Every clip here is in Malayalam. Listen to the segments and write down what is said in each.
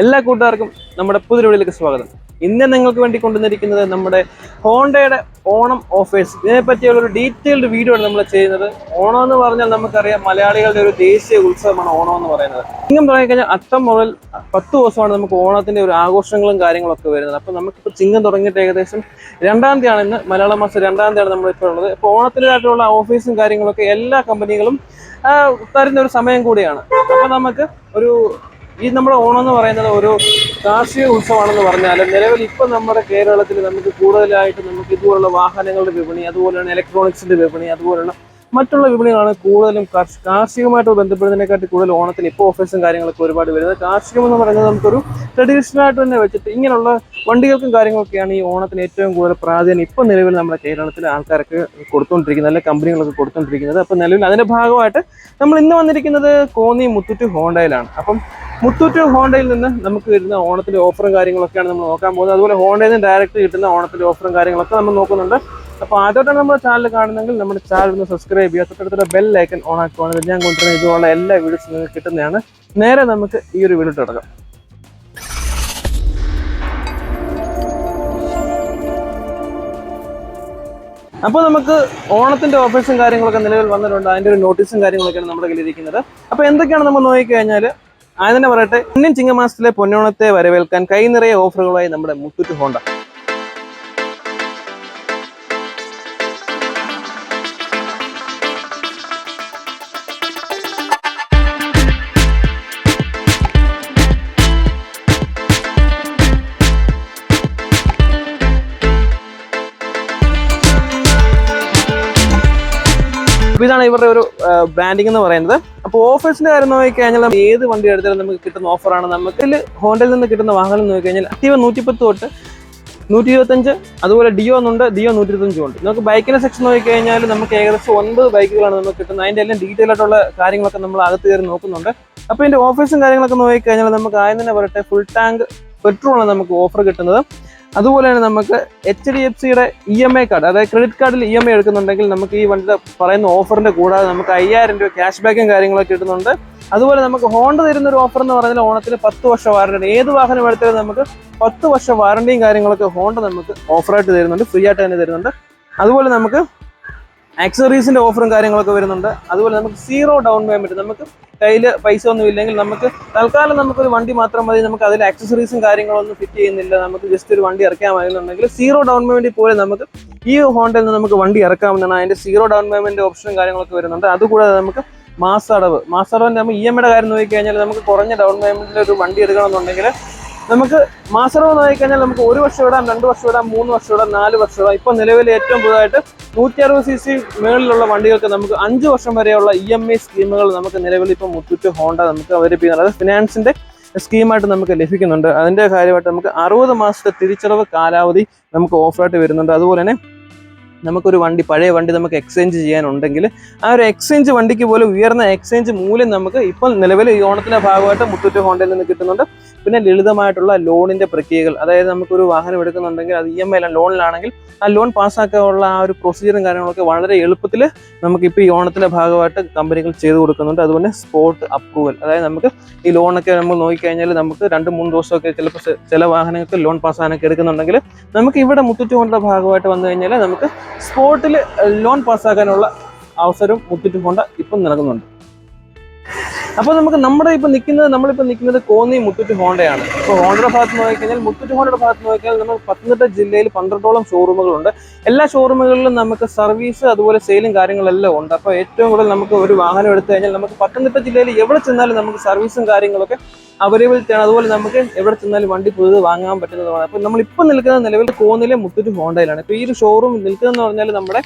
എല്ലാ കൂട്ടുകാർക്കും നമ്മുടെ പുതിയ സ്വാഗതം. ഇന്ന് നിങ്ങൾക്ക് വേണ്ടി കൊണ്ടുവന്നിരിക്കുന്നത് നമ്മുടെ ഹോണ്ടയുടെ ഓണം ഓഫേഴ്സ് ഇതിനെ പറ്റിയുള്ള ഒരു ഡീറ്റെയിൽഡ് വീഡിയോ ആണ് നമ്മൾ ചെയ്യുന്നത്. ഓണം എന്ന് പറഞ്ഞാൽ നമുക്കറിയാം മലയാളികളുടെ ഒരു ദേശീയ ഉത്സവമാണ് ഓണം എന്ന് പറയുന്നത്. ചിങ്ങം തുടങ്ങിക്കഴിഞ്ഞാൽ അത്തം മുതൽ പത്ത് ദിവസമാണ് നമുക്ക് ഓണത്തിന്റെ ഒരു ആഘോഷങ്ങളും കാര്യങ്ങളൊക്കെ വരുന്നത്. അപ്പോൾ നമുക്കിപ്പോൾ ചിങ്ങം തുടങ്ങിയിട്ട് ഏകദേശം രണ്ടാം തീയതിയാണ് ഇന്ന്. മലയാള മാസം രണ്ടാം തീയതിയാണ് നമ്മളിപ്പോൾ ഉള്ളത്. അപ്പോൾ ഓണത്തിന്റെതായിട്ടുള്ള ഓഫീസും കാര്യങ്ങളൊക്കെ എല്ലാ കമ്പനികളും തരുന്ന ഒരു സമയം കൂടിയാണ്. അപ്പോൾ നമുക്ക് ഒരു ഈ നമ്മുടെ ഓണം എന്ന് പറയുന്നത് ഒരു കാർഷിക ഉത്സവമാണെന്ന് പറഞ്ഞാൽ നിലവിൽ ഇപ്പം നമ്മുടെ കേരളത്തിൽ നമുക്ക് കൂടുതലായിട്ട് നമുക്ക് ഇതുപോലുള്ള വാഹനങ്ങളുടെ വിപണി അതുപോലെ തന്നെ ഇലക്ട്രോണിക്സിന്റെ വിപണി അതുപോലുള്ള മറ്റുള്ള വിപണികളാണ് കൂടുതലും കാർഷ- കാർഷികമായിട്ട് ബന്ധപ്പെടുന്നതിനെക്കാട്ടി കൂടുതൽ ഓണത്തിന് ഇപ്പോൾ ഓഫീസും കാര്യങ്ങളൊക്കെ ഒരുപാട് വരുന്നത്. കാർഷികം എന്ന് പറയുന്നത് നമുക്കൊരു ട്രഡീഷണൽ ആയിട്ട് തന്നെ വെച്ചിട്ട് ഇങ്ങനെയുള്ള വണ്ടികൾക്കും കാര്യങ്ങളൊക്കെയാണ് ഈ ഓണത്തിന് ഏറ്റവും കൂടുതൽ പ്രാധാന്യം ഇപ്പം നിലവിൽ നമ്മുടെ കേരളത്തിലെ ആൾക്കാർക്ക് കൊടുത്തുകൊണ്ടിരിക്കുന്നത് അല്ലെങ്കിൽ കമ്പനികളൊക്കെ കൊടുത്തുകൊണ്ടിരിക്കുന്നത്. അപ്പോൾ നിലവിൽ അതിന്റെ ഭാഗമായിട്ട് നമ്മൾ ഇന്ന് വന്നിരിക്കുന്നത് കോന്നി മുത്തൂറ്റ് ഹോണ്ടയിലാണ്. അപ്പം മുത്തൂറ്റ് ഹോണ്ടയിൽ നിന്ന് നമുക്ക് വരുന്ന ഓണത്തിന്റെ ഓഫറും കാര്യങ്ങളൊക്കെയാണ് നമ്മൾ നോക്കാൻ പോകുന്നത്. അതുപോലെ ഹോണ്ടയിൽ നിന്ന് ഡയറക്റ്റ് കിട്ടുന്ന ഓണത്തിന്റെ ഓഫറും കാര്യങ്ങളൊക്കെ നമ്മൾ നോക്കുന്നുണ്ട്. അപ്പോൾ ആദ്യമായിട്ടാണ് നമ്മുടെ ചാനൽ കാണുന്നെങ്കിൽ നമ്മുടെ ചാനൽ ഒന്ന് സബ്സ്ക്രൈബ് ചെയ്യുക. തൊട്ടടുത്തുള്ള ബെൽ ഐക്കൺ ഓൺ ആക്കുവാണെങ്കിൽ ഞാൻ കൊണ്ടുവരുന്ന ഇതുപോലുള്ള എല്ലാ വീഡിയോസും നിങ്ങൾക്ക് കിട്ടുന്നതാണ്. നേരെ നമുക്ക് ഈ ഒരു വീഡിയോ തുടങ്ങാം. അപ്പോൾ നമുക്ക് ഓണത്തിന്റെ ഓഫേഴ്സും കാര്യങ്ങളൊക്കെ നിലവിൽ വന്നിട്ടുണ്ട്. അതിന്റെ ഒരു നോട്ടീസും കാര്യങ്ങളൊക്കെയാണ് നമ്മുടെ കയ്യിലിരിക്കുന്നത് അപ്പോൾ എന്തൊക്കെയാണ് നമ്മൾ നോക്കിക്കഴിഞ്ഞാൽ ആദ്യം തന്നെ പറയട്ടെ ഇന്ത്യൻ ചിങ്ങമാസത്തിലെ പൊന്നോണത്തെ വരവേൽക്കാൻ കൈ നിറയെ ഓഫറുകളായി നമ്മുടെ മുത്തൂറ്റ് ഹോണ്ട. ഇതാണ് ഇവരുടെ ഒരു ബ്രാൻഡിംഗ് എന്ന് പറയുന്നത്. അപ്പോൾ ഓഫേഴ്സിന്റെ കാര്യം നോക്കിക്കഴിഞ്ഞാൽ കഴിഞ്ഞാൽ ഏത് വണ്ടി എടുത്താലും നമുക്ക് കിട്ടുന്ന ഓഫറാണ് നമുക്ക് ഇതിൽ ഹോണ്ടയിൽ നിന്ന് കിട്ടുന്ന വാഹനം നോക്കിക്കഴിഞ്ഞാൽ അക്റ്റീവ് നൂറ്റിപ്പത്ത് തൊട്ട് നൂറ്റി ഇരുപത്തഞ്ച് അതുപോലെ ഡിയോ ഒന്നുണ്ട് ഡിയോ നൂറ്റി ഇരുപത്തഞ്ചും ഉണ്ട്. നമുക്ക് ബൈക്കിന്റെ സെക്ഷൻ നോക്കിക്കഴിഞ്ഞാൽ നമുക്ക് ഏകദേശം ഒൻപത് ബൈക്കുകളാണ് നമുക്ക് കിട്ടുന്നത്. അതിന്റെ എല്ലാം ഡീറ്റെയിൽ ആയിട്ടുള്ള കാര്യങ്ങളൊക്കെ നമ്മൾ അകത്ത് കയറി നോക്കുന്നുണ്ട്. അപ്പോൾ ഇതിന്റെ ഓഫേഴ്സും കാര്യങ്ങളൊക്കെ നോക്കിക്കഴിഞ്ഞാൽ നമുക്ക് ആദ്യം തന്നെ പറയട്ടെ ഫുൾ ടാങ്ക് പെട്രോളാണ് നമുക്ക് ഓഫർ കിട്ടുന്നത്. അതുപോലെ തന്നെ നമുക്ക് എച്ച് ഡി എഫ് സിയുടെ ഇ എം ഐ കാർഡ് അതായത് ക്രെഡിറ്റ് കാർഡിൽ ഇ എം ഐ എടുക്കുന്നുണ്ടെങ്കിൽ നമുക്ക് ഈ വണ്ടിയുടെ പറയുന്ന ഓഫറിന്റെ കൂടാതെ നമുക്ക് അയ്യായിരം രൂപ ക്യാഷ് ബാക്കും കാര്യങ്ങളൊക്കെ കിട്ടുന്നുണ്ട്. അതുപോലെ നമുക്ക് ഹോണ്ട തരുന്ന ഒരു ഓഫർ എന്ന് പറഞ്ഞാൽ ഓണത്തിൽ പത്ത് വർഷം വാറണ്ടി ഏത് വാഹനം എടുത്താലും നമുക്ക് പത്ത് വർഷം വാറണ്ടിയും കാര്യങ്ങളൊക്കെ ഹോണ്ട നമുക്ക് ഓഫറായിട്ട് തരുന്നുണ്ട് ഫ്രീ ആയിട്ട് തന്നെ തരുന്നുണ്ട്. അതുപോലെ നമുക്ക് ആക്സറീസിന്റെ ഓഫറും കാര്യങ്ങളൊക്കെ വരുന്നുണ്ട്. അതുപോലെ നമുക്ക് സീറോ ഡൗൺ പേയ്മെന്റ് നമുക്ക് കയ്യിൽ പൈസ ഒന്നും ഇല്ലെങ്കിൽ നമുക്ക് തൽക്കാലം നമുക്കൊരു വണ്ടി മാത്രം മതി. നമുക്ക് അതിൽ ആക്സസറീസും കാര്യങ്ങളൊന്നും ഫിറ്റ് ചെയ്യുന്നില്ല. നമുക്ക് ജസ്റ്റ് ഒരു വണ്ടി ഇറക്കാമായിരുന്നുണ്ടെങ്കിൽ സീറോ ഡൗൺ പേയ്മെന്റ് പോലെ നമുക്ക് ഈ ഹോണ്ടയിൽ നിന്ന് നമുക്ക് വണ്ടി ഇറക്കാവുന്നതാണ്. അതിന്റെ സീറോ ഡൗൺ പേയ്മെന്റ് ഓപ്ഷനും കാര്യങ്ങളൊക്കെ വരുന്നുണ്ട്. അതുകൂടാതെ നമുക്ക് മാസടവ്. മാസടവിന്റെ നമ്മൾ ഇ എം ഐയുടെ കാര്യം നോക്കിക്കഴിഞ്ഞാൽ നമുക്ക് കുറഞ്ഞ ഡൗൺ പേയ്മെന്റിൽ ഒരു വണ്ടി എടുക്കണമെന്നുണ്ടെങ്കിൽ നമുക്ക് മാസടവ് നോക്കിക്കഴിഞ്ഞാൽ നമുക്ക് ഒരു വർഷം ഇടാം രണ്ട് വർഷം ഇടാം മൂന്ന് വർഷം ഇടാം നാല് വർഷം ഇടാം ഇപ്പൊ നിലവിൽ ഏറ്റവും പുതുതായിട്ട് നൂറ്റി അറുപത് സി സി മേളിലുള്ള വണ്ടികൾക്ക് നമുക്ക് അഞ്ച് വർഷം വരെയുള്ള ഇ എം ഐ സ്കീമുകൾ നമുക്ക് നിലവിൽ ഇപ്പം മുത്തൂറ്റ് ഹോണ്ട നമുക്ക് അവതരിപ്പിക്കുന്നുണ്ട്. അത് ഫിനാൻസിന്റെ സ്കീമായിട്ട് നമുക്ക് ലഭിക്കുന്നുണ്ട്. അതിന്റെ കാര്യമായിട്ട് നമുക്ക് അറുപത് മാസത്തെ തിരിച്ചടവ് കാലാവധി നമുക്ക് ഓഫറായിട്ട് വരുന്നുണ്ട്. അതുപോലെ തന്നെ നമുക്കൊരു വണ്ടി പഴയ വണ്ടി നമുക്ക് എക്സ്ചേഞ്ച് ചെയ്യാനുണ്ടെങ്കിൽ ആ ഒരു എക്സ്ചേഞ്ച് വണ്ടിക്ക് പോലും ഉയർന്ന എക്സ്ചേഞ്ച് മൂല്യം നമുക്ക് ഇപ്പം നിലവിൽ ഈ ഓണത്തിന്റെ ഭാഗമായിട്ട് മുത്തൂറ്റ് ഹോണ്ടയിൽ നിന്ന് കിട്ടുന്നുണ്ട്. പിന്നെ ലളിതമായിട്ടുള്ള ലോണിന്റെ പ്രക്രിയകൾ. അതായത് നമുക്കൊരു വാഹനം എടുക്കുന്നുണ്ടെങ്കിൽ അത് ഇ എം ഐ ലോണിലാണെങ്കിൽ ആ ലോൺ പാസ്സാക്കാനുള്ള ആ ഒരു പ്രൊസീജിയറും കാര്യങ്ങളൊക്കെ വളരെ എളുപ്പത്തിൽ നമുക്ക് നമുക്കിപ്പോൾ ഈ ഓണത്തിന്റെ ഭാഗമായിട്ട് കമ്പനികൾ ചെയ്തു കൊടുക്കുന്നുണ്ട്. അതുപോലെ സ്പോട്ട് അപ്രൂവൽ അതായത് നമുക്ക് ഈ ലോണൊക്കെ നമ്മൾ നോക്കിക്കഴിഞ്ഞാൽ നമുക്ക് രണ്ട് മൂന്ന് ദിവസമൊക്കെ ചിലപ്പോൾ ചില വാഹനങ്ങൾക്ക് ലോൺ പാസ്സാനൊക്കെ എടുക്കുന്നുണ്ടെങ്കിൽ നമുക്ക് ഇവിടെ മുത്തുറ്റുകൊണ്ട ഭാഗമായിട്ട് വന്നു കഴിഞ്ഞാൽ നമുക്ക് സ്പോട്ടിൽ ലോൺ പാസ്സാക്കാനുള്ള അവസരം മുത്തുറ്റുകൊണ്ട ഇപ്പം നൽകുന്നുണ്ട്. അപ്പോൾ നമുക്ക് നമ്മുടെ ഇപ്പോൾ നിൽക്കുന്നത് നമ്മളിപ്പോൾ നിൽക്കുന്നത് കോന്നി മുത്തൂറ്റ് ഹോണ്ടയാണ്. ഇപ്പോൾ ഹോണ്ടയുടെ ഭാഗത്ത് നോക്കിക്കഴിഞ്ഞാൽ മുത്തൂറ്റ് ഹോണ്ടയുടെ ഭാഗത്ത് നോക്കിയാൽ നമ്മൾ പത്തനംതിട്ട ജില്ലയിൽ പന്ത്രണ്ടോളം ഷോറൂമുകളുണ്ട്. എല്ലാ ഷോറൂമുകളിലും നമുക്ക് സർവീസ് അതുപോലെ സെയിലും കാര്യങ്ങളെല്ലാം ഉണ്ട്. അപ്പോൾ ഏറ്റവും കൂടുതൽ നമുക്ക് ഒരു വാഹനം എടുത്തു കഴിഞ്ഞാൽ നമുക്ക് പത്തനംതിട്ട ജില്ലയിൽ എവിടെ ചെന്നാലും നമുക്ക് സർവീസും കാര്യങ്ങളൊക്കെ അവൈലബിലിറ്റി ആണ് അതുപോലെ നമുക്ക് എവിടെ ചെന്നാലും വണ്ടി പുതിയത് വാങ്ങാൻ പറ്റുന്നതാണ് അപ്പോൾ നമ്മളിപ്പോൾ നിൽക്കുന്ന നിലവിൽ കോന്നിലെ മുത്തൂറ്റ് ഹോണ്ടയിലാണ്. ഇപ്പോൾ ഈ ഒരു ഷോറൂം നിൽക്കുന്നതെന്ന് പറഞ്ഞാൽ നമ്മുടെ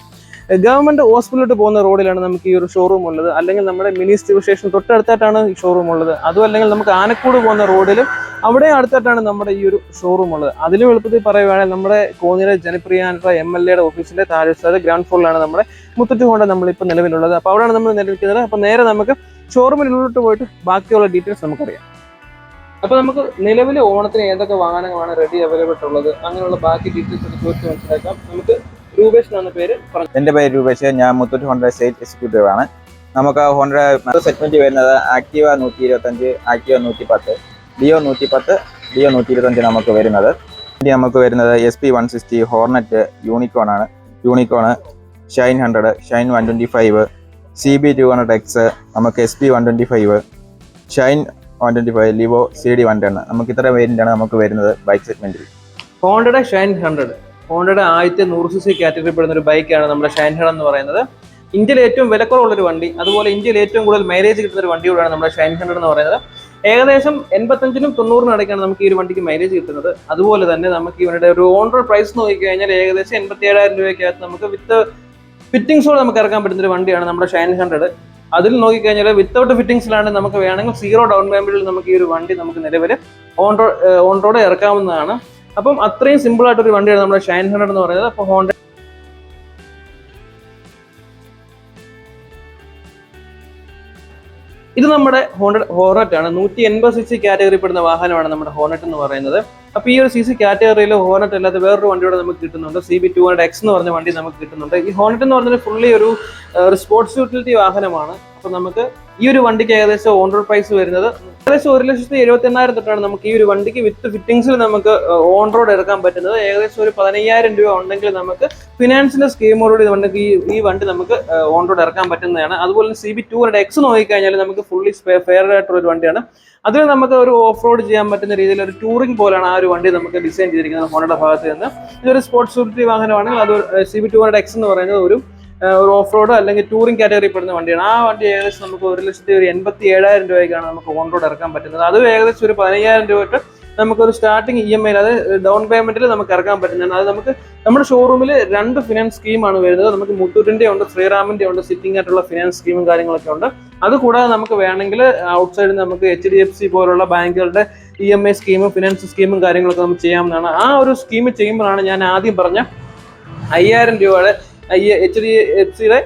ഗവൺമെന്റ് ഹോസ്പിറ്റലിലോട്ട് പോകുന്ന റോഡിലാണ് നമുക്ക് ഈ ഒരു ഷോറൂം ഉള്ളത്. അല്ലെങ്കിൽ നമ്മുടെ മിനി സിവിൽ സ്റ്റേഷൻ തൊട്ടടുത്തായിട്ടാണ് ഈ ഷോറൂം ഉള്ളത്. അതും അല്ലെങ്കിൽ നമുക്ക് ആനക്കൂട് പോകുന്ന റോഡിലും അവിടെ അടുത്തായിട്ടാണ് നമ്മുടെ ഈ ഒരു ഷോറൂം ഉള്ളത്. അതിലും എളുപ്പത്തിൽ പറയുകയാണെങ്കിൽ നമ്മുടെ കോന്നിയിലെ ജനപ്രിയാനുള്ള എം എൽ എയുടെ ഓഫീസിന്റെ താഴെ ഗ്രൗണ്ട് ഫ്ലോറിലാണ് നമ്മുടെ മുത്തൂറ്റ് ഹോണ്ട നമ്മളിപ്പോൾ നിലവിലുള്ളത്. അപ്പോൾ അവിടെയാണ് നമ്മൾ നിലനിൽക്കുന്നത് അപ്പോൾ നേരെ നമുക്ക് ഷോറൂമിനുള്ളിലോട്ട് പോയിട്ട് ബാക്കിയുള്ള ഡീറ്റെയിൽസ് നമുക്കറിയാം. അപ്പൊ നമുക്ക് നിലവിലെ ഓണത്തിന് ഏതൊക്കെ വാഹനങ്ങളാണ് റെഡി അവൈലബിൾ ഉള്ളത്? അങ്ങനെയുള്ള ബാക്കി ഡീറ്റെയിൽസ് ഒക്കെ ചോദിച്ച് മനസ്സിലാക്കാം. നമുക്ക് രൂപേഷ് എന്നാണ് പേര് എന്റെ പേര് രൂപേഷ് ഞാൻ മുത്തൂറ്റ് ഹോണ്ട സെയിൽസ് എക്സിക്യൂട്ടീവ് ആണ്. നമുക്ക് ഹോണ്ട സെഗ്മെന്റ് വരുന്നത് ആക്റ്റീവ നൂറ്റി ഇരുപത്തഞ്ച് ആക്റ്റീവ നൂറ്റി പത്ത് ഡിയോ നൂറ്റി പത്ത് ഡിയോ നൂറ്റി ഇരുപത്തഞ്ച് നമുക്ക് വരുന്നത്. ഇനി നമുക്ക് വരുന്നത് S P one sixty Hornet Unicorn ആണ്. Unicorn Shine hundred Shine one twenty five C B two hundred X നമുക്ക് S P one twenty five Shine one twenty five Livo C D one ten നമുക്ക് ഇത്ര വേരിയന്റാണ് നമുക്ക് വരുന്നത് ബൈക്ക് സെഗ്മെന്റിൽ ഹോണ്ടഡ് ഷൈൻ ഹൺഡ്രഡ് ഹോണ്ടയുടെ ആദ്യത്തെ നൂറ് സി സി കാറ്റഗറി പെടുന്ന ഒരു ബൈക്കാണ് നമ്മുടെ ഷൈൻ എന്ന് പറയുന്നത്. ഇന്ത്യയിൽ ഏറ്റവും വിലക്കുറവുള്ളൊരു വണ്ടി അതുപോലെ ഇന്ത്യയിൽ ഏറ്റവും കൂടുതൽ മൈലേജ് കിട്ടുന്ന ഒരു വണ്ടി കൂടെയാണ് നമ്മുടെ ഷൈൻ ഹൺഡ്രഡ് എന്ന് പറയുന്നത്. ഏകദേശം എൺപത്തഞ്ചിനും തൊണ്ണൂറിനും ഇടയ്ക്കാണ് നമുക്ക് ഈ ഒരു വണ്ടിക്ക് മൈലേജ് കിട്ടുന്നത്. അതുപോലെ തന്നെ നമുക്ക് ഇവരുടെ ഒരു ഓൺ റോഡ് പ്രൈസ് നോക്കിക്കഴിഞ്ഞാൽ ഏകദേശം എൺപത്തി ഏഴായിരം രൂപയ്ക്കകത്ത് നമുക്ക് വിത്ത് ഫിറ്റിംഗ്സോടെ നമുക്ക് ഇറക്കാൻ പറ്റുന്ന ഒരു വണ്ടിയാണ് നമ്മുടെ ഷൈൻ ഹൺഡ്രഡ് അതിൽ നോക്കിക്കഴിഞ്ഞാൽ വിത്തൗട്ട് ഫിറ്റിംഗ്സിലാണ് നമുക്ക് വേണമെങ്കിൽ സീറോ ഡൗൺ പേയ്മെന്റിൽ നമുക്ക് ഈ ഒരു വണ്ടി നമുക്ക് നിലവിൽ ഓൺ റോഡ് ഓൺ റോഡ് ഇറക്കാവുന്നതാണ്. അപ്പം അത്രയും സിമ്പിൾ ആയിട്ടൊരു വണ്ടിയാണ് നമ്മുടെ ഷൈൻ ഹൺഡ്രഡ് എന്ന് പറയുന്നത്. അപ്പോൾ ഹോണ്ട ഇത് നമ്മുടെ ഹോണ്ടഡ് ഹോർണറ്റ് ആണ്. നൂറ്റി എൺപത് സി സി കാറ്റഗറി പെടുന്ന വാഹനമാണ് നമ്മുടെ ഹോർണറ്റ് എന്ന് പറയുന്നത്. അപ്പൊ ഈ ഒരു സി സി കാറ്റഗറിയിൽ ഹോർണറ്റ് അല്ലാതെ വേറൊരു വണ്ടിയോടെ നമുക്ക് കിട്ടുന്നുണ്ട്. C B two hundred X എന്ന് പറഞ്ഞ വണ്ടി നമുക്ക് കിട്ടുന്നുണ്ട്. ഈ ഹോർണറ്റ് എന്ന് പറഞ്ഞാൽ ഫുള്ളി ഒരു സ്പോർട്സ് യൂട്ടിലിറ്റി വാഹനമാണ്. അപ്പൊ നമുക്ക് ഈ ഒരു വണ്ടിക്ക് ഏകദേശം ഓൺ റോഡ് പ്രൈസ് വരുന്നത് ഏകദേശം ഒരു ലക്ഷത്തി എഴുപത്തി എണ്ണായിരം തൊട്ടാണ് നമുക്ക് ഈ ഒരു വണ്ടിക്ക് വിത്ത് ഫിറ്റിംഗ്സിൽ നമുക്ക് ഓൺ റോഡ് എടുക്കാൻ പറ്റുന്നത്. ഏകദേശം ഒരു പതിനയ്യായിരം രൂപ ഉണ്ടെങ്കിൽ നമുക്ക് ഫിനാൻസിന്റെ സ്കീമോടുകൂടി വണ്ടിക്ക് ഈ വണ്ടി നമുക്ക് ഓൺ റോഡ് ഇറക്കാൻ പറ്റുന്നതാണ്. അതുപോലെ C B two hundred X നോക്കിക്കഴിഞ്ഞാൽ നമുക്ക് ഫുള്ളി ഫെയർ ആയിട്ടുള്ള ഒരു വണ്ടിയാണ്. അതിൽ നമുക്ക് ഒരു ഓഫ് റോഡ് ചെയ്യാൻ പറ്റുന്ന രീതിയിൽ ഒരു ടൂറിംഗ് പോലെയാണ് ആ ഒരു വണ്ടി നമുക്ക് ഡിസൈൻ ചെയ്തിരിക്കുന്നത് ഹോണയുടെ ഭാഗത്ത് നിന്ന്. ഇതൊരു സ്പോർട്സ് വാഹനമാണെങ്കിൽ അത് C B two hundred X എന്ന് പറയുന്നത് ഒരു ഒരു ഓഫ് റോഡ് അല്ലെങ്കിൽ ടൂറിംഗ് കാറ്റഗറി പെടുന്ന വണ്ടിയാണ്. ആ വണ്ടി ഏകദേശം നമുക്ക് ഒരു ലക്ഷത്തി ഒരു എൺപത്തി ഏഴായിരം രൂപയ്ക്കാണ് നമുക്ക് ഓൺ റോഡ് ഇറക്കാൻ പറ്റുന്നത്. അത് ഏകദേശം ഒരു പതിനയ്യായിരം രൂപ തൊട്ട് നമുക്കൊരു സ്റ്റാർട്ടിങ് ഇ എം ഐ അത് ഡൗൺ പേയ്മെന്റിൽ നമുക്ക് ഇറക്കാൻ പറ്റുന്നതാണ്. അത് നമുക്ക് നമ്മുടെ ഷോറൂമിൽ രണ്ട് ഫിനാൻസ് സ്കീമാണ് വരുന്നത്. നമുക്ക് മുത്തൂറ്റിന്റെ ഉണ്ട് ശ്രീറാമിന്റെ ഉണ്ട് സിറ്റിംഗ് ആയിട്ടുള്ള ഫിനാൻസ് സ്കീമും കാര്യങ്ങളൊക്കെ ഉണ്ട്. അത് കൂടാതെ നമുക്ക് വേണമെങ്കിൽ ഔട്ട് സൈഡിൽ നമുക്ക് എച്ച് ഡി എഫ് സി പോലുള്ള ബാങ്കുകളുടെ ഇ എം ഐ സ്കീമും ഫിനാൻസ് സ്കീമും കാര്യങ്ങളൊക്കെ നമുക്ക് ചെയ്യാവുന്നതാണ്. ആ ഒരു സ്കീം ചെയ്യുമ്പോഴാണ് ഞാൻ ആദ്യം പറഞ്ഞ അയ്യായിരം രൂപയുടെ എച്ച് ഡി എഫ് സിയുടെ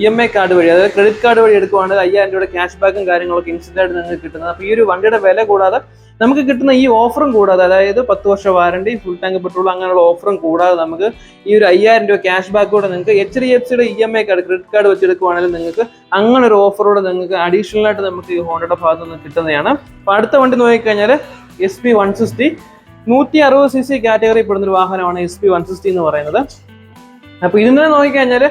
ഇ എം ഐ കാർഡ് വഴി അതായത് ക്രെഡിറ്റ് കാർഡ് വഴി എടുക്കുവാണെങ്കിൽ അയ്യായിരം രൂപയുടെ ക്യാഷ് ബാക്കും കാര്യങ്ങളൊക്കെ ഇൻസ്റ്റന്റ് ആയിട്ട് നിങ്ങൾക്ക് കിട്ടുന്നത്. അപ്പോൾ ഈ ഒരു വണ്ടിയുടെ വില കൂടാതെ നമുക്ക് കിട്ടുന്ന ഈ ഓഫറും കൂടാതെ അതായത് പത്ത് വർഷ വാറണ്ടി ഫുൾ ടാങ്ക് പെട്രോൾ അങ്ങനെയുള്ള ഓഫറും കൂടാതെ നമുക്ക് ഈ ഒരു അയ്യായിരം രൂപ ക്യാഷ് ബാക്ക് കൂടെ നിങ്ങൾക്ക് എച്ച് ഡി എഫ് സിയുടെ E M I card credit card വെച്ചെടുക്കുവാണെങ്കിൽ നിങ്ങൾക്ക് അങ്ങനെ ഒരു ഓഫറോടെ നിങ്ങൾക്ക് അഡീഷണൽ ആയിട്ട് നമുക്ക് ഈ ഹോണ്ടയുടെ ഭാഗത്ത് നിന്ന് കിട്ടുന്നതാണ്. അപ്പോൾ അടുത്ത വണ്ടി നോക്കിക്കഴിഞ്ഞാൽ എസ് പി വൺ സിക്സ്റ്റി നൂറ്റി അറുപത് സി സി കാറ്റഗറി പെടുന്ന ഒരു വാഹനമാണ് എസ് പി വൺ സിക്സ്റ്റി എന്ന് പറയുന്നത്. അപ്പൊ ഇതിനെ നോക്കിക്കഴിഞ്ഞാൽ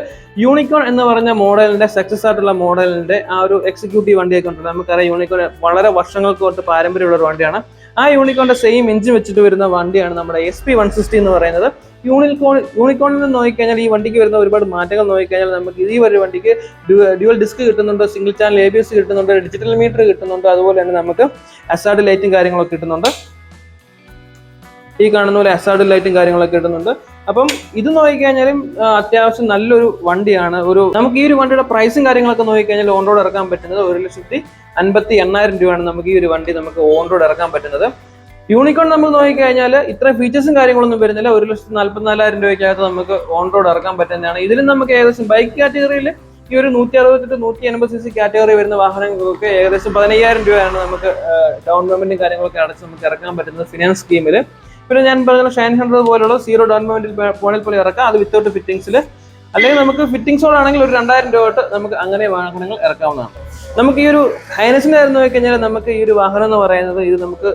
യൂണിക്കോൺ എന്ന് പറഞ്ഞ മോഡലിന്റെ സക്സസ് ആയിട്ടുള്ള മോഡലിന്റെ ആ ഒരു എക്സിക്യൂട്ടീവ് വണ്ടിയൊക്കെ ഉണ്ട് നമുക്കറിയാം യൂണിക്കോൺ വളരെ വർഷങ്ങൾക്ക് തൊട്ട് പാരമ്പര്യമുള്ള ഒരു വണ്ടിയാണ്. ആ യൂണിക്കോണിന്റെ സെയിം എഞ്ചിൻ വെച്ചിട്ട് വരുന്ന വണ്ടിയാണ് നമ്മുടെ എസ് പി വൺ സിക്സ്റ്റി എന്ന് പറയുന്നത്. യൂണിക്കോൺ യൂണിക്കോണിൽ നിന്ന് നോക്കിക്കഴിഞ്ഞാൽ ഈ വണ്ടിക്ക് വരുന്ന ഒരുപാട് മാറ്റങ്ങൾ നോക്കിക്കഴിഞ്ഞാൽ നമുക്ക് ഈ ഒരു വണ്ടിക്ക് ഡ്യുവൽ ഡിസ്ക് കിട്ടുന്നുണ്ട് single channel A B S കിട്ടുന്നുണ്ട് ഡിജിറ്റൽ മീറ്റർ കിട്ടുന്നുണ്ട് അതുപോലെ തന്നെ നമുക്ക് അസാഡ് ലൈറ്റും കാര്യങ്ങളൊക്കെ കിട്ടുന്നുണ്ട്. ഈ കാണുന്ന പോലെ അസാഡ് ലൈറ്റും കാര്യങ്ങളൊക്കെ കിട്ടുന്നുണ്ട് അപ്പം ഇത് നോക്കിക്കഴിഞ്ഞാലും അത്യാവശ്യം നല്ലൊരു വണ്ടിയാണ്. ഒരു നമുക്ക് ഈ ഒരു വണ്ടിയുടെ പ്രൈസും കാര്യങ്ങളൊക്കെ നോക്കിക്കഴിഞ്ഞാൽ ഓൺ റോഡ് ഇറക്കാൻ പറ്റുന്നത് ഒരു ലക്ഷത്തി അൻപത്തി എണ്ണായിരം രൂപയാണ് നമുക്ക് ഈ ഒരു വണ്ടി നമുക്ക് ഓൺ റോഡ് ഇറക്കാൻ പറ്റുന്നത്. യൂണിക്കോൺ നമ്മൾ നോക്കിക്കഴിഞ്ഞാൽ ഇത്ര ഫീച്ചേഴ്സും കാര്യങ്ങളൊന്നും വരുന്നില്ല. ഒരു ലക്ഷത്തി നാല്പത്തിനാലായിരം രൂപയ്ക്കകത്ത് നമുക്ക് ഓൺ റോഡ് ഇറക്കാൻ പറ്റുന്നതാണ്. ഇതിലും നമുക്ക് ഏകദേശം ബൈക്ക് കാറ്റഗറിയിൽ ഈ ഒരു നൂറ്റി അറുപത്തെട്ട് നൂറ്റി എൺപത് സി സി കാറ്റഗറി വരുന്ന വാഹനങ്ങൾക്ക് ഏകദേശം പതിനയ്യായിരം രൂപയാണ് നമുക്ക് ഡൗൺ പേയ്മെന്റും കാര്യങ്ങളൊക്കെ അടച്ച് നമുക്ക് ഇറക്കാൻ പറ്റുന്നത് ഫിനാൻസ് സ്കീമിൽ പിന്നെ ഞാൻ പറഞ്ഞ ഷൈൻ ഹൺഡ്രഡ് പോലുള്ള സീറോ ഡൗൺ പേയ്മെന്റിൽ ഫോണിൽ പോലെ ഇറക്കാം. അത് വിത്തൗട്ട് ഫിറ്റിംഗ്സിൽ അല്ലെങ്കിൽ നമുക്ക് ഫിറ്റിംഗ്സോടാണെങ്കിൽ ഒരു രണ്ടായിരം രൂപ തൊട്ട് നമുക്ക് അങ്ങനെ വാഹനങ്ങൾ ഇറക്കാവുന്നതാണ്. നമുക്ക് ഈ ഒരു ഹൈനസിന്റെ ആയിരുന്നു നോക്കിക്കഴിഞ്ഞാൽ നമുക്ക് ഈ ഒരു വാഹനം എന്ന് പറയുന്നത് ഇത് നമുക്ക്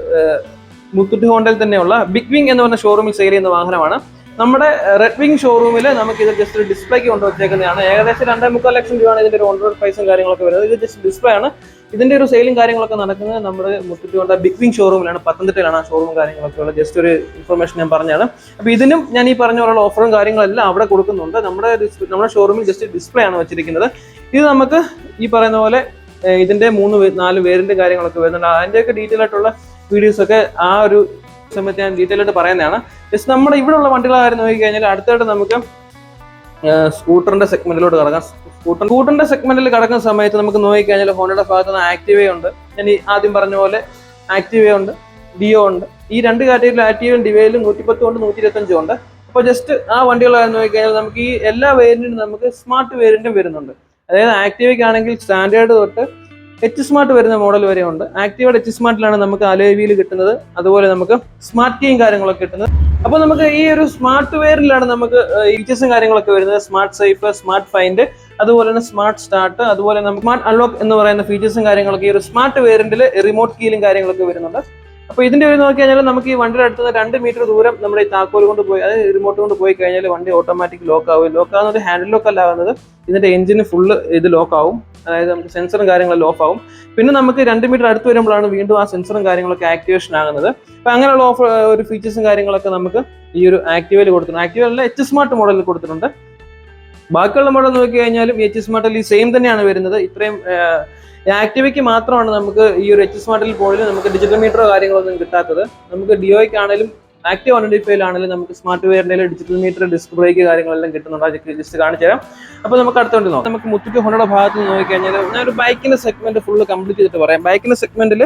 മുത്തുട്ടി ഹോണ്ടയിൽ തന്നെയുള്ള ബിഗ് വിങ് എന്ന് പറഞ്ഞ ഷോറൂമിൽ സെയിൽ ചെയ്യുന്ന വാഹനമാണ്. നമ്മുടെ റെഡ് വിങ് ഷോറൂമിൽ നമുക്ക് ഇത് ജസ്റ്റ് ഒരു ഡിസ്പ്ലേക്ക് കൊണ്ടുവച്ചേക്കുന്നതാണ്. ഏകദേശം രണ്ടേ മുക്കാൽ ലക്ഷം രൂപയാണ് ഇതിന്റെ ഒരു ഓൺ റോഡ് പ്രൈസും കാര്യങ്ങളൊക്കെ വരുന്നത്. ഇത് ജസ്റ്റ് ഡിസ്പ്ലേ ആണ്. ഇതിന്റെ ഒരു സെയിലും കാര്യങ്ങളൊക്കെ നടക്കുന്നത് നമ്മുടെ മുത്തൂറ്റ് ഹോണ്ട ബിഗ് വിങ് ഷോറൂമിലാണ് പത്തനംതിട്ടയിലാണ് ആ ഷോറൂം കാര്യങ്ങളൊക്കെ ഉള്ളത് ജസ്റ്റ് ഒരു ഇൻഫർമേഷൻ ഞാൻ പറഞ്ഞതാണ്. അപ്പൊ ഇതിനും ഞാൻ ഈ പറഞ്ഞ പോലുള്ള ഓഫറും കാര്യങ്ങളെല്ലാം അവിടെ കൊടുക്കുന്നുണ്ട്. നമ്മുടെ നമ്മുടെ ഷോറൂമിൽ ജസ്റ്റ് ഡിസ്പ്ലേ ആണ് വെച്ചിരിക്കുന്നത്. ഇത് നമുക്ക് ഈ പറയുന്ന പോലെ ഇതിന്റെ മൂന്ന് നാല് വേരിന്റെ കാര്യങ്ങളൊക്കെ വരുന്നുണ്ട്. അതിന്റെയൊക്കെ ഡീറ്റെയിൽ ആയിട്ടുള്ള വീഡിയോസ് ഒക്കെ ആ ഒരു സമയത്ത് ഞാൻ ഡീറ്റെയിൽ ആയിട്ട് പറയുന്നതാണ്. ജസ്റ്റ് നമ്മുടെ ഇവിടെ ഉള്ള വണ്ടികളായിരുന്നു നോക്കി നോക്കിക്കഴിഞ്ഞാൽ അടുത്തായിട്ട് നമുക്ക് സ്കൂട്ടറിന്റെ സെഗ്മെന്റിലോട്ട് കടക്കാം. സ്കൂട്ടർ കൂട്ടന്റെ സെഗ്മെന്റിൽ കിടക്കുന്ന സമയത്ത് നമുക്ക് നോക്കിക്കഴിഞ്ഞാൽ ഹോണ്ടയുടെ ഭാഗത്ത് നിന്ന് ആക്റ്റീവേ ഉണ്ട്. ഞാൻ ആദ്യം പറഞ്ഞ പോലെ ആക്റ്റീവേ ഉണ്ട് ഡിയോ ഉണ്ട്. ഈ രണ്ട് കാറ്റഗറിയിൽ ആക്റ്റീവും ഡിവയിലും നൂറ്റിപ്പത്തും ഉണ്ട് നൂറ്റി ഇരുപത്തഞ്ചും ഉണ്ട്. അപ്പോൾ ജസ്റ്റ് ആ വണ്ടികളെ നോക്കിക്കഴിഞ്ഞാൽ നമുക്ക് ഈ എല്ലാ വേരിയന്റിനും നമുക്ക് സ്മാർട്ട് വേരിയന്റും വരുന്നുണ്ട്. അതായത് ആക്റ്റീവയ്ക്കാണെങ്കിൽ സ്റ്റാൻഡേർഡ് തൊട്ട് എച്ച് സ്മാർട്ട് വരുന്ന മോഡൽ വരെ ഉണ്ട്. ആക്റ്റീവയുടെ എച്ച് സ്മാർട്ടിലാണ് നമുക്ക് അലോവിയിൽ കിട്ടുന്നത്. അതുപോലെ നമുക്ക് സ്മാർട്ട് കീയും കാര്യങ്ങളൊക്കെ കിട്ടുന്നത്. അപ്പോൾ നമുക്ക് ഈ ഒരു സ്മാർട്ട് വെയറിലാണ് നമുക്ക് ഫീച്ചേഴ്സും കാര്യങ്ങളൊക്കെ വരുന്നത്. സ്മാർട്ട് സേഫ് സ്മാർട്ട് ഫൈൻഡ് അതുപോലെ തന്നെ സ്മാർട്ട് സ്റ്റാർട്ട് അതുപോലെ നമുക്ക് സ്മാർട്ട് അൺലോക്ക് എന്ന് പറയുന്ന ഫീച്ചേഴ്സും കാര്യങ്ങളൊക്കെ ഈ ഒരു സ്മാർട്ട് വേരിയന്റിൽ റിമോട്ട് കീലും കാര്യങ്ങളൊക്കെ വരുന്നുണ്ട്. അപ്പോൾ ഇതിന്റെ ഒരു നോക്കി കഴിഞ്ഞാൽ നമുക്ക് ഈ വണ്ടിയുടെ അടുത്ത് രണ്ട് മീറ്റർ ദൂരം നമ്മുടെ ഈ താക്കോൽ കൊണ്ട് പോയി അത് റിമോട്ട് കൊണ്ട് പോയി കഴിഞ്ഞാൽ വണ്ടി ഓട്ടോമാറ്റിക് ലോക്ക് ആവും. ലോക്ക് ആവുന്നത് ഹാൻഡിൽ ലോക്ക് അല്ല ആവുന്നത്. ഇതിന്റെ എഞ്ചിന് ഫുള്ള് ഇത് ലോക്ക് ആവും. അതായത് നമുക്ക് സെൻസറും കാര്യങ്ങളെല്ലാം ഓഫ് ആകും പിന്നെ നമുക്ക് രണ്ട് മീറ്റർ അടുത്ത് വരുമ്പോഴാണ് വീണ്ടും ആ സെൻസറും കാര്യങ്ങളൊക്കെ ആക്ടിവേഷൻ ആകുന്നത്. അപ്പൊ അങ്ങനെയുള്ള ഓഫ് ഒരു ഫീച്ചേഴ്സും കാര്യങ്ങളൊക്കെ നമുക്ക് ഈ ഒരു ആക്റ്റീവയിൽ കൊടുത്തിട്ടുണ്ട്. ആക്റ്റീവല്ല എച്ച് സ്മാർട്ട് മോഡലിൽ കൊടുത്തിട്ടുണ്ട്. ബാക്കിയുള്ള മോഡൽ നോക്കി കഴിഞ്ഞാലും എച്ച് സ്മാർട്ടിൽ ഈ സെയിം തന്നെയാണ് വരുന്നത്. ഇത്രയും ആക്ടിവയ്ക്ക് മാത്രമാണ് നമുക്ക് ഈ ഒരു എച്ച് സ്മാർട്ടിൽ പോലും നമുക്ക് ഡിജിറ്റൽ മീറ്ററോ കാര്യങ്ങളൊന്നും കിട്ടാത്തത്. നമുക്ക് ആണെങ്കിലും ആക്റ്റീവ് ഐഡന്റിഫൈയിലാണെങ്കിലും നമുക്ക് സ്മാർട്ട് വെയറിന്റെ ഡിജിറ്റൽ മീറ്റർ ഡിസ്ക് ബ്രേക്ക് കാര്യങ്ങളെല്ലാം കിട്ടുന്നുണ്ട്. ആ ലിസ്റ്റ് കാണിച്ചു തരാം. അപ്പോൾ നമുക്ക് അടുത്തോണ്ട് നോക്കാം. നമുക്ക് മുത്തുക്ക് ഹോണയുടെ ഭാഗത്ത് നിന്ന് നോക്കിക്കഴിഞ്ഞാൽ ഞാനൊരു ബൈക്കിന്റെ സെഗ്മെന്റ് ഫുൾ കംപ്ലീറ്റ് ചെയ്തിട്ട് പറയാം. ബൈക്കിന്റെ സെഗ്മെന്റിൽ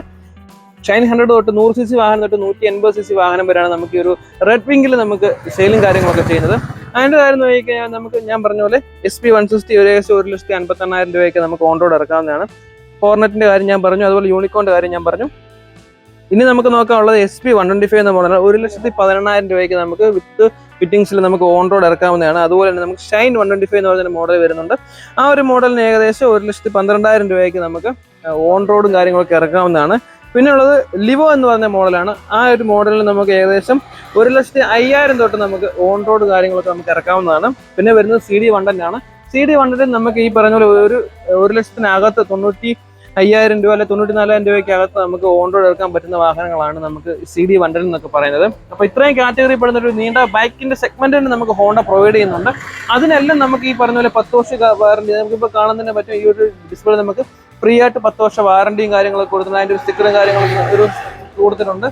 ഷൈൻ ഹൺഡ്രഡ് തൊട്ട് നൂറ് സി സി വാഹനം തൊട്ട് നൂറ്റി എൺപത് സി സി വാഹനം വരെയാണ് നമുക്ക് ഒരു റെഡ് വിംഗിൽ നമുക്ക് സെയിലും കാര്യങ്ങളൊക്കെ ചെയ്യുന്നത്. അതിന്റെ കാര്യം നോക്കിക്കഴിഞ്ഞാൽ നമുക്ക് ഞാൻ പറഞ്ഞ പോലെ എസ് പി വൺ സിക്സ്റ്റി ഒരു ഏകദേശം ഒരു ലക്ഷത്തി അൻപത്തെണ്ണായിരം രൂപയൊക്കെ നമുക്ക് ഓൺ റോഡ് ഇറക്കാവുന്നതാണ്. ഫോർനെറ്റിന്റെ കാര്യം ഞാൻ പറഞ്ഞു. അതുപോലെ യൂണിക്കോണിന്റെ കാര്യം ഞാൻ പറഞ്ഞു. ഇനി നമുക്ക് നോക്കാനുള്ളത് S P one twenty five എന്ന് പറഞ്ഞാൽ ഒരു ലക്ഷത്തി പതിനെണ്ണായിരം രൂപയ്ക്ക് നമുക്ക് വിത്ത് ഫിറ്റിംഗ്സിൽ നമുക്ക് ഓൺ റോഡ് ഇറക്കാവുന്നതാണ്. അതുപോലെ തന്നെ നമുക്ക് ഷൈൻ വൺ ട്വന്റി ഫൈവ് എന്ന് പറഞ്ഞ മോഡൽ വരുന്നുണ്ട്. ആ ഒരു മോഡലിന് ഏകദേശം ഒരു ലക്ഷത്തി പന്ത്രണ്ടായിരം രൂപയ്ക്ക് നമുക്ക് ഓൺ റോഡും കാര്യങ്ങളൊക്കെ ഇറക്കാവുന്നതാണ്. പിന്നെ ഉള്ളത് ലിവോ എന്ന് പറഞ്ഞ മോഡലാണ് ആ ഒരു മോഡലിൽ നമുക്ക് ഏകദേശം ഒരു ലക്ഷത്തി അയ്യായിരം തൊട്ട് നമുക്ക് ഓൺ റോഡ് കാര്യങ്ങളൊക്കെ നമുക്ക് ഇറക്കാവുന്നതാണ്. പിന്നെ വരുന്നത് സി ഡി ആണ്. സി ഡി വണ്ടൻ നമുക്ക് ഈ പറഞ്ഞ പോലെ ഒരു ഒരു ലക്ഷത്തിനകത്ത് തൊണ്ണൂറ്റി അയ്യായിരം രൂപ അല്ലെ തൊണ്ണൂറ്റി നാലായിരം രൂപയ്ക്ക് അകത്ത് നമുക്ക് ഓൺ റോഡ് എടുക്കാൻ പറ്റുന്ന വാഹനങ്ങളാണ് നമുക്ക് സി ഡി വണ്ടൽ എന്നൊക്കെ പറയുന്നത്. അപ്പോൾ ഇത്രയും കാറ്റഗറി പെടുന്ന ഒരു നീണ്ട ബൈക്കിന്റെ സെഗ്മെന്റിന് നമുക്ക് ഹോണ്ട പ്രൊവൈഡ് ചെയ്യുന്നുണ്ട്. അതിനെല്ലാം നമുക്ക് ഈ പറഞ്ഞ പോലെ പത്ത് വർഷ വാറണ്ടി നമുക്കിപ്പോൾ കാണുന്നതിനെ പറ്റും ഈ ഒരു ഡിസ്പ്ലേ നമുക്ക് ഫ്രീ ആയിട്ട് പത്ത് വർഷ വാറണ്ടിയും കാര്യങ്ങളൊക്കെ കൊടുക്കുന്നത് അതിന്റെ ഒരു സ്റ്റിക്കറും കാര്യങ്ങളും ഒരു കൊടുത്തിട്ടുണ്ട്.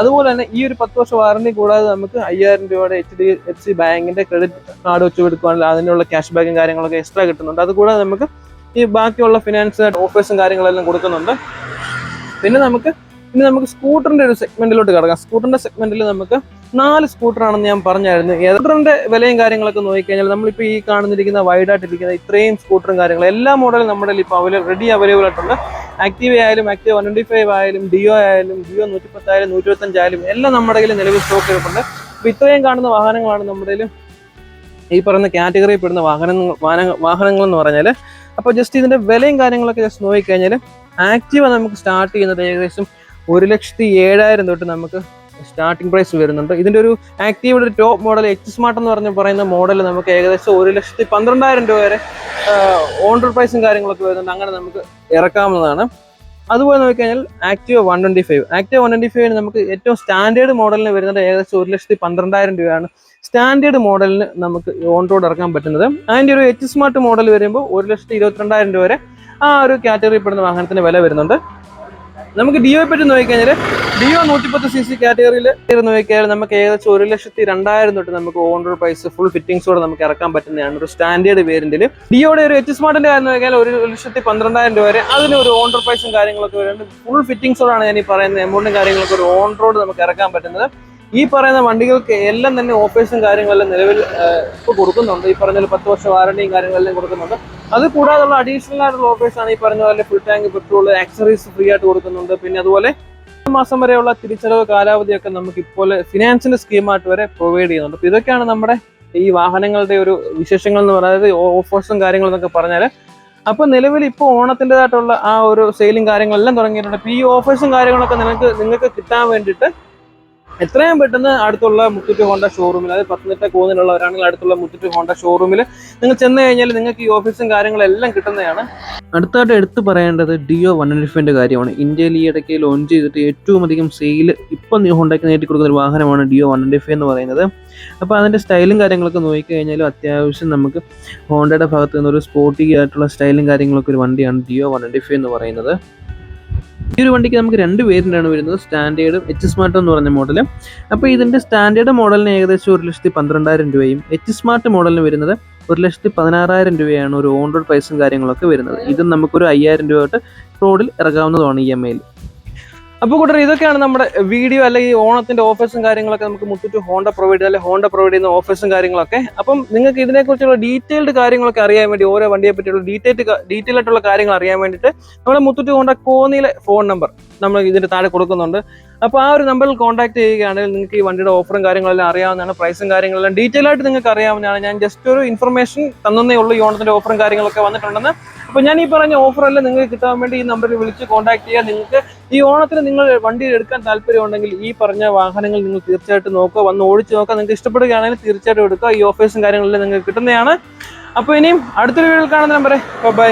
അതുപോലെ തന്നെ ഈ ഒരു പത്ത് വർഷം വാറണ്ടി കൂടാതെ നമുക്ക് അയ്യായിരം രൂപയുടെ എച്ച് ഡി എഫ് സി ബാങ്കിന്റെ ക്രെഡിറ്റ് കാർഡ് വെച്ച് കൊടുക്കുകയാണെങ്കിൽ അതിനുള്ള ക്യാഷ് ബാക്കും കാര്യങ്ങളൊക്കെ എക്സ്ട്രാ കിട്ടുന്നുണ്ട്. അതുകൂടാതെ നമുക്ക് ഈ ബാക്കിയുള്ള ഫിനാൻസ് ഓഫേഴ്സും കാര്യങ്ങളെല്ലാം കൊടുക്കുന്നുണ്ട്. പിന്നെ നമുക്ക് ഇനി നമുക്ക് സ്കൂട്ടറിന്റെ ഒരു സെഗ്മെന്റിലോട്ട് കിടക്കാം. സ്കൂട്ടറിന്റെ സെഗ്മെന്റിൽ നമുക്ക് നാല് സ്കൂട്ടറാണെന്ന് ഞാൻ പറഞ്ഞായിരുന്നു. സ്കൂട്ടറിന്റെ വിലയും കാര്യങ്ങളൊക്കെ നോക്കിക്കഴിഞ്ഞാൽ നമ്മളിപ്പോൾ ഈ കാണുന്നിരിക്കുന്ന വൈഡായിട്ടിരിക്കുന്ന ഇത്രയും സ്കൂട്ടറും കാര്യങ്ങളും എല്ലാ മോഡലും നമ്മുടെ ഇപ്പോൾ അവൈലബിൾ റെഡി അവൈലബിൾ ആയിട്ടുണ്ട്. ആക്റ്റീവ് ആയാലും ആക്റ്റീവ് വൺ ട്വന്റി ഫൈവ് ആയാലും ഡിയോ ആയാലും ഡിയോ നൂറ്റിപ്പത്തായാലും നൂറ്റിരുപത്തഞ്ചായാലും എല്ലാം നമ്മുടെ കയ്യിൽ നിലവിൽ സ്റ്റോക്ക് എടുപ്പുണ്ട് അപ്പോൾ ഇത്രയും കാണുന്ന വാഹനങ്ങളാണ് നമ്മുടെ ഈ പറയുന്ന കാറ്റഗറിയിൽ പെടുന്ന വാഹനങ്ങൾ വാഹന- വാഹനങ്ങൾ എന്ന് പറഞ്ഞാൽ അപ്പോൾ ജസ്റ്റ് ഇതിന്റെ വിലയും കാര്യങ്ങളൊക്കെ ജസ്റ്റ് നോക്കിക്കഴിഞ്ഞാൽ ആക്റ്റീവ നമുക്ക് സ്റ്റാർട്ട് ചെയ്യുന്നത് ഏകദേശം ഒരു ലക്ഷത്തി ഏഴായിരം തൊട്ട് നമുക്ക് സ്റ്റാർട്ടിംഗ് പ്രൈസ് വരുന്നുണ്ട്. ഇതിന്റെ ഒരു ആക്റ്റീവയുടെ ഒരു ടോപ്പ് മോഡൽ എച്ച് സ്മാർട്ട് എന്ന് പറഞ്ഞ് പറയുന്ന മോഡൽ നമുക്ക് ഏകദേശം ഒരു ലക്ഷത്തി പന്ത്രണ്ടായിരം രൂപ വരെ ഓൺ റോഡ് പ്രൈസും കാര്യങ്ങളൊക്കെ വരുന്നുണ്ട്. അങ്ങനെ നമുക്ക് ഇറക്കാവുന്നതാണ്. അതുപോലെ നോക്കിക്കഴിഞ്ഞാൽ Activa one twenty five Activa one twenty ഫൈവിന് നമുക്ക് ഏറ്റവും സ്റ്റാൻഡേർഡ് മോഡലിന് വരുന്നത് ഏകദേശം ഒരു ലക്ഷത്തി പന്ത്രണ്ടായിരം രൂപയാണ്. സ്റ്റാൻഡേർഡ് മോഡലിന് നമുക്ക് ഓൺ റോഡ് ഇറക്കാൻ പറ്റുന്നത്. അതിന്റെ ഒരു എച്ച് സ്മാർട്ട് മോഡൽ വരുമ്പോൾ ഒരു ലക്ഷത്തി ഇരുപത്തിരണ്ടായിരം രൂപ വരെ ആ ഒരു കാറ്റഗറി പെടുന്ന വാഹനത്തിന് വില വരുന്നുണ്ട്. നമുക്ക് ഡിയോയെ പറ്റി നോക്കിക്കഴിഞ്ഞാൽ ഡിയോ നൂറ്റിപ്പത്ത് സി സി കാറ്റഗറിയിൽ നോക്കിയാൽ നമുക്ക് ഏകദേശം ഒരു ലക്ഷത്തി രണ്ടായിരം തൊട്ട് നമുക്ക് ഓൺ റോഡ് പ്രൈസ് ഫുൾ ഫിറ്റിംഗ്സോടെ നമുക്ക് ഇറക്കാൻ പറ്റുന്നതാണ് ഒരു സ്റ്റാൻഡേർഡ് വേരിയന്റിൽ ഡിയോയുടെ ഒരു എച്ച് സ്മാർട്ടിന്റെ കാര്യം നോക്കിയാൽ ഒരു ലക്ഷത്തി പന്ത്രണ്ടായിരം രൂപ വരെ അതിന് ഒരു ഓൺ റോഡ് പ്രൈസും കാര്യങ്ങളൊക്കെ വരുന്നുണ്ട്. ഫുൾ ഫിറ്റിംഗ്സോടാണ് ഞാൻ ഈ പറയുന്നത് എമൗണ്ടും കാര്യങ്ങളൊക്കെ ഒരു ഓൺ റോഡ് നമുക്ക് ഇറക്കാൻ പറ്റുന്നത്. ഈ പറയുന്ന വണ്ടികൾക്ക് എല്ലാം തന്നെ ഓഫേഴ്സും കാര്യങ്ങളെല്ലാം നിലവിൽ ഇപ്പോൾ കൊടുക്കുന്നുണ്ട്. ഈ പറഞ്ഞ പത്ത് വർഷം വാറണ്ടിയും കാര്യങ്ങളെല്ലാം കൊടുക്കുന്നുണ്ട്. അത് കൂടാതെയുള്ള അഡീഷണൽ ആയിട്ടുള്ള ഓഫേഴ്സ് ആണ് ഈ പറഞ്ഞ പോലെ full tank petrol accessories free ആയിട്ട് കൊടുക്കുന്നുണ്ട്. പിന്നെ അതുപോലെ മാസം വരെയുള്ള തിരിച്ചടവ് കാലാവധിയൊക്കെ നമുക്ക് ഇപ്പോൾ ഫിനാൻഷ്യൽ സ്കീമായിട്ട് വരെ പ്രൊവൈഡ് ചെയ്യുന്നുണ്ട്. അപ്പോൾ ഇതൊക്കെയാണ് നമ്മുടെ ഈ വാഹനങ്ങളുടെ ഒരു വിശേഷങ്ങൾ എന്ന് പറയുന്നത്. ഓഫേഴ്സും കാര്യങ്ങളും എന്നൊക്കെ പറഞ്ഞാൽ അപ്പോൾ നിലവിൽ ഇപ്പോൾ ഓണത്തിന്റെതായിട്ടുള്ള ആ ഒരു സെയിലും കാര്യങ്ങളെല്ലാം തുടങ്ങിയിട്ടുണ്ട്. അപ്പോൾ ഈ ഓഫേഴ്സും കാര്യങ്ങളൊക്കെ നിങ്ങൾക്ക് നിങ്ങൾക്ക് കിട്ടാൻ വേണ്ടിയിട്ട് എത്രയും പെട്ടെന്ന് അടുത്തുള്ള മുത്തൂറ്റ് ഹോണ്ട ഷോറൂമിൽ അതായത് പത്തനംതിട്ട കോന്നിലുള്ളവരാണെങ്കിൽ അടുത്തുള്ള മുത്തൂറ്റ് ഹോണ്ട ഷോറൂമിൽ നിങ്ങൾ ചെന്ന് കഴിഞ്ഞാൽ നിങ്ങൾക്ക് ഈ ഓഫീസും കാര്യങ്ങളെല്ലാം കിട്ടുന്നതാണ്. അടുത്തായിട്ട് എടുത്തു പറയേണ്ടത് ഡിയോ വൺ ഫൈവിന്റെ കാര്യമാണ്. ഇന്ത്യയിൽ ഈ ഇടയ്ക്ക് ലോഞ്ച് ചെയ്തിട്ട് ഏറ്റവും അധികം സെയിൽ ഇപ്പം ഹോണ്ടയ്ക്ക് നേടി കൊടുക്കുന്ന ഒരു വാഹനമാണ് ഡിയോ വൺ ഫൈവ് എന്ന് പറയുന്നത്. അപ്പോൾ അതിന്റെ സ്റ്റൈലും കാര്യങ്ങളൊക്കെ നോക്കിക്കഴിഞ്ഞാലും അത്യാവശ്യം നമുക്ക് ഹോണ്ടയുടെ ഭാഗത്ത് നിന്ന് ഒരു സ്പോർട്ടി ആയിട്ടുള്ള സ്റ്റൈലും കാര്യങ്ങളൊക്കെ ഒരു വണ്ടിയാണ് ഡിയോ വൺ ഫൈവ് എന്ന് പറയുന്നത്. ഈ ഒരു വണ്ടിക്ക് നമുക്ക് രണ്ട് വേരിയന്റാണ് വരുന്നത്. സ്റ്റാൻഡേർഡും എച്ച് സ്മാർട്ടും എന്ന് പറഞ്ഞ മോഡൽ അപ്പോൾ ഇതിന്റെ സ്റ്റാൻഡേർഡ് മോഡലിന് ഏകദേശം ഒരു ലക്ഷത്തി പന്ത്രണ്ടായിരം രൂപയും എച്ച് സ്മാർട്ട് മോഡലിന് വരുന്നത് ഒരു ലക്ഷത്തി പതിനാറായിരം രൂപയാണ് ഒരു ഓൺ റോഡ് പ്രൈസും കാര്യങ്ങളൊക്കെ വരുന്നത്. ഇതും നമുക്കൊരു അയ്യായിരം രൂപ തൊട്ട് റോഡിൽ ഇറങ്ങാവുന്നതാണ് ഇ എം ഐയിൽ അപ്പോൾ കൂട്ടർ ഇതൊക്കെയാണ് നമ്മുടെ വീഡിയോ അല്ലെങ്കിൽ ഓണത്തിന്റെ ഓഫേഴ്സും കാര്യങ്ങളൊക്കെ നമുക്ക് മുത്തൂറ്റ് ഹോണ്ട പ്രൊവൈഡ് ചെയ്യുന്ന അല്ലെങ്കിൽ ഹോണ്ട പ്രൊവൈഡ് ചെയ്യുന്ന ഓഫേഴ്സും കാര്യങ്ങളൊക്കെ. അപ്പം നിങ്ങൾക്ക് ഇതിനെക്കുറിച്ചുള്ള ഡീറ്റെയിൽഡ് കാര്യങ്ങളൊക്കെ അറിയാൻ വേണ്ടി ഓരോ വണ്ടിയെ പറ്റിയുള്ള ഡീറ്റെയിൽ ഡീറ്റെയിൽ ആയിട്ടുള്ള കാര്യങ്ങൾ അറിയാൻ വേണ്ടിയിട്ട് നമ്മുടെ മുത്തൂറ്റ് ഹോണ്ട കോന്നിയിലെ ഫോൺ നമ്പർ നമ്മൾ ഇതിന്റെ താഴെ കൊടുക്കുന്നുണ്ട്. അപ്പോൾ ആ ഒരു നമ്പറിൽ കോൺടാക്ട് ചെയ്യുകയാണെങ്കിൽ നിങ്ങൾക്ക് ഈ വണ്ടിയുടെ ഓഫറും കാര്യങ്ങളെല്ലാം അറിയാവുന്നതാണ് പ്രൈസും കാര്യങ്ങളെല്ലാം ഡീറ്റെയിൽ ആയിട്ട് നിങ്ങൾക്ക് അറിയാവുന്നതാണ്. ഞാൻ ജസ്റ്റ് ഒരു ഇൻഫർമേഷൻ തന്നേ ഉള്ളൂ ഈ ഓണത്തിന്റെ ഓഫറും കാര്യങ്ങളൊക്കെ വന്നിട്ടുണ്ടെന്ന്. അപ്പോൾ ഞാൻ ഈ പറഞ്ഞ ഓഫറെല്ലാം നിങ്ങൾക്ക് കിട്ടാൻ വേണ്ടി ഈ നമ്പറിൽ വിളിച്ച് കോൺടാക്ട് ചെയ്യുക. നിങ്ങൾക്ക് ഈ ഓണത്തിന് നിങ്ങൾ വണ്ടി എടുക്കാൻ താല്പര്യമുണ്ടെങ്കിൽ ഈ പറഞ്ഞ വാഹനങ്ങൾ നിങ്ങൾ തീർച്ചയായിട്ടും നോക്കുക. വന്ന് ഓടിച്ചു നോക്കുക. നിങ്ങൾക്ക് ഇഷ്ടപ്പെടുകയാണെങ്കിൽ തീർച്ചയായിട്ടും എടുക്കുക. ഈ ഓഫേഴ്സും കാര്യങ്ങളെല്ലാം നിങ്ങൾക്ക് കിട്ടുന്നതാണ്. അപ്പോൾ ഇനിയും അടുത്തൊരു വീഡിയോയിൽ കാണുന്ന നമ്പറേ ബൈ